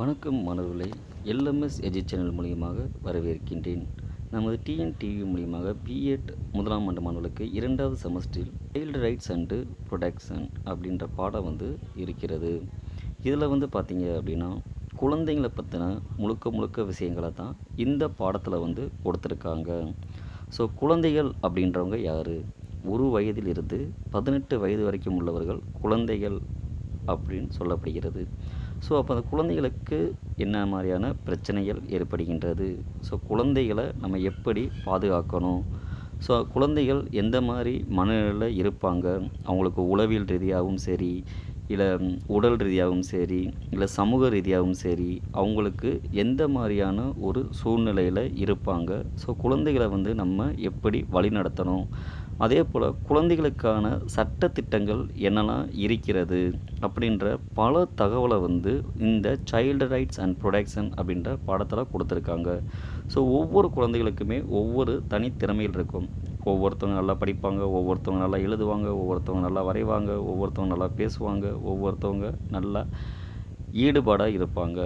வணக்கம் மாணவர்களை LMS எஜி channel மூலியமாக வரவேற்கின்றேன். நமது டிஎன்டிவி மூலியமாக பிஎட் முதலாம் ஆண்டு மாணவர்களுக்கு இரண்டாவது செமஸ்டரில் சைல்டு ரைட்ஸ் அண்டு ப்ரொடெக்ஷன் அப்படின்ற பாடம் வந்து இருக்கிறது. இதில் வந்து பார்த்திங்க அப்படின்னா குழந்தைங்களை பற்றின முழுக்க முழுக்க விஷயங்களை தான் இந்த பாடத்தில் வந்து கொடுத்துருக்காங்க. ஸோ குழந்தைகள் அப்படின்றவங்க யார்? ஒரு வயதிலிருந்து பதினெட்டு வயது வரைக்கும் உள்ளவர்கள் குழந்தைகள் அப்படின்னு சொல்லப்படுகிறது. ஸோ அப்போ அந்த குழந்தைகளுக்கு என்ன மாதிரியான பிரச்சனைகள் ஏற்படுகின்றது? ஸோ குழந்தைகளை நம்ம எப்படி பாதுகாக்கணும்? ஸோ குழந்தைகள் எந்த மாதிரி மனநிலையில் இருப்பாங்க? அவங்களுக்கு உளவியல் ரீதியாகவும் சரி இல்லை உடல் ரீதியாகவும் சரி இல்லை சமூக ரீதியாகவும் சரி அவங்களுக்கு எந்த மாதிரியான ஒரு சூழ்நிலையில் இருப்பாங்க? ஸோ குழந்தைகளை வந்து நம்ம எப்படி வழிநடத்தணும்? அதே போல் குழந்தைகளுக்கான சட்டத்திட்டங்கள் என்னெல்லாம் இருக்கிறது? அப்படின்ற பல தகவலை வந்து இந்த சைல்டு ரைட்ஸ் அண்ட் ப்ரொடெக்ஷன் அப்படின்ற பாடத்தில் கொடுத்துருக்காங்க. ஸோ ஒவ்வொரு குழந்தைகளுக்குமே ஒவ்வொரு தனித்திறமையில் இருக்கும். ஒவ்வொருத்தவங்க நல்லா படிப்பாங்க ஒவ்வொருத்தவங்க நல்லா எழுதுவாங்க ஒவ்வொருத்தவங்க நல்லா வரைவாங்க ஒவ்வொருத்தவங்க நல்லா பேசுவாங்க ஒவ்வொருத்தவங்க நல்லா ஈடுபாடாக இருப்பாங்க.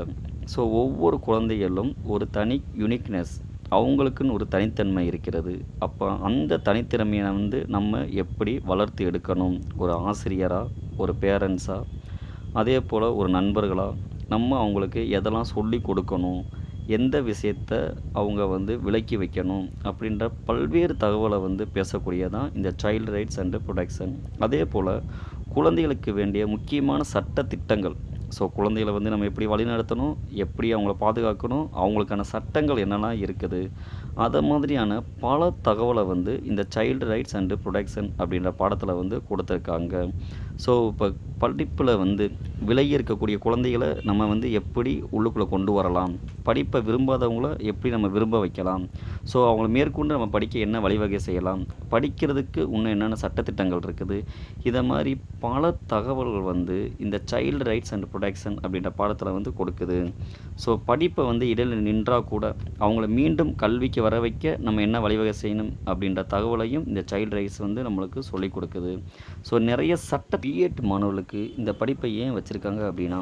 ஸோ ஒவ்வொரு குழந்தைகளும் ஒரு தனி யுனிக்னஸ் அவங்களுக்குன்னு ஒரு தனித்தன்மை இருக்கிறது. அப்போ அந்த தனித்திறமையை வந்து நம்ம எப்படி வளர்த்து எடுக்கணும்? ஒரு ஆசிரியராக ஒரு பேரண்ட்ஸாக அதே போல் ஒரு நண்பர்களாக நம்ம அவங்களுக்கு எதெல்லாம் சொல்லி கொடுக்கணும்? எந்த விஷயத்த அவங்க வந்து விலக்கி வைக்கணும் அப்படின்ற பல்வேறு தகவலை வந்து பேசக்கூடியதான் இந்த சைல்டு ரைட்ஸ் அண்டு ப்ரொடெக்ஷன் அதே போல் குழந்தைகளுக்கு வேண்டிய முக்கியமான சட்ட திட்டங்கள் ஸோ குழந்தைகளை வந்து நம்ம எப்படி வழிநடத்தணும்? எப்படி அவங்கள பாதுகாக்கணும்? அவங்களுக்கான சட்டங்கள் என்னெல்லாம் இருக்குது? அதை மாதிரியான பல தகவலை வந்து இந்த சைல்டு ரைட்ஸ் அண்டு ப்ரொடெக்ஷன் அப்படின்ற பாடத்தில் வந்து கொடுத்துருக்காங்க. ஸோ இப்போ படிப்பில் வந்து விலகி இருக்கக்கூடிய குழந்தைகளை நம்ம வந்து எப்படி உள்ளுக்குள்ளே கொண்டு வரலாம்? படிப்பை விரும்பாதவங்கள எப்படி நம்ம விரும்ப வைக்கலாம்? ஸோ அவங்கள மேற்கொண்டு நம்ம படிக்க என்ன வழிவகை செய்யலாம்? படிக்கிறதுக்கு இன்னும் என்னென்ன சட்டத்திட்டங்கள் இருக்குது? இதை மாதிரி பல தகவல்கள் வந்து இந்த சைல்டு ரைட்ஸ் அண்ட் ப்ரொடெக்ஷன் அப்படின்ற பாடத்தில் வந்து கொடுக்குது. ஸோ படிப்பை வந்து இடையில் நின்றால் கூட அவங்கள மீண்டும் கல்விக்கு வர வைக்க நம்ம என்ன வழிவகை செய்யணும் அப்படின்ற தகவலையும் இந்த சைல்டு ரைட்ஸ் வந்து நம்மளுக்கு சொல்லிக் கொடுக்குது. ஸோ நிறைய சட்ட பிஎட் மாணவர்களுக்கு இந்த படிப்பை ஏன் வச்சுருக்காங்க அப்படின்னா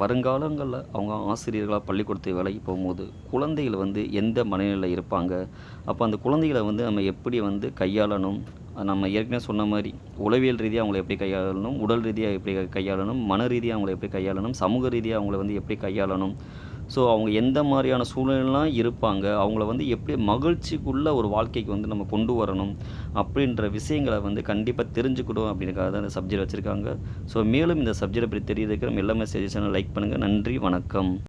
வருங்காலங்களில் அவங்க ஆசிரியர்களாக பள்ளிக்கூடத்து வேலைக்கு போகும்போது குழந்தைகள் வந்து எந்த மனநிலையில் இருப்பாங்க? அப்போ அந்த குழந்தைகளை வந்து நம்ம எப்படி வந்து கையாளணும்? நம்ம ஏற்கனவே சொன்ன மாதிரி உளவியல் ரீதியாக அவங்கள எப்படி கையாளணும்? உடல் ரீதியாக எப்படி கையாளணும்? மன ரீதியாக அவங்கள எப்படி கையாளணும்? சமூக ரீதியாக அவங்கள வந்து எப்படி கையாளணும்? ஸோ அவங்க எந்த மாதிரியான சூழ்நிலாம் இருப்பாங்க அவங்கள வந்து எப்படி மகிழ்ச்சிக்குள்ள ஒரு வாழ்க்கைக்கு வந்து நம்ம கொண்டு வரணும் அப்படின்ற விஷயங்களை வந்து கண்டிப்பாக தெரிஞ்சுக்கணும் அப்படின்றக்காக தான் இந்த சப்ஜெக்ட் வச்சுருக்காங்க. ஸோ மேலும் இந்த சப்ஜெக்டை பற்றி தெரியுதுக்கு நம்ம எல்லாமே சஜஷனை லைக் பண்ணுங்கள் நன்றி வணக்கம்.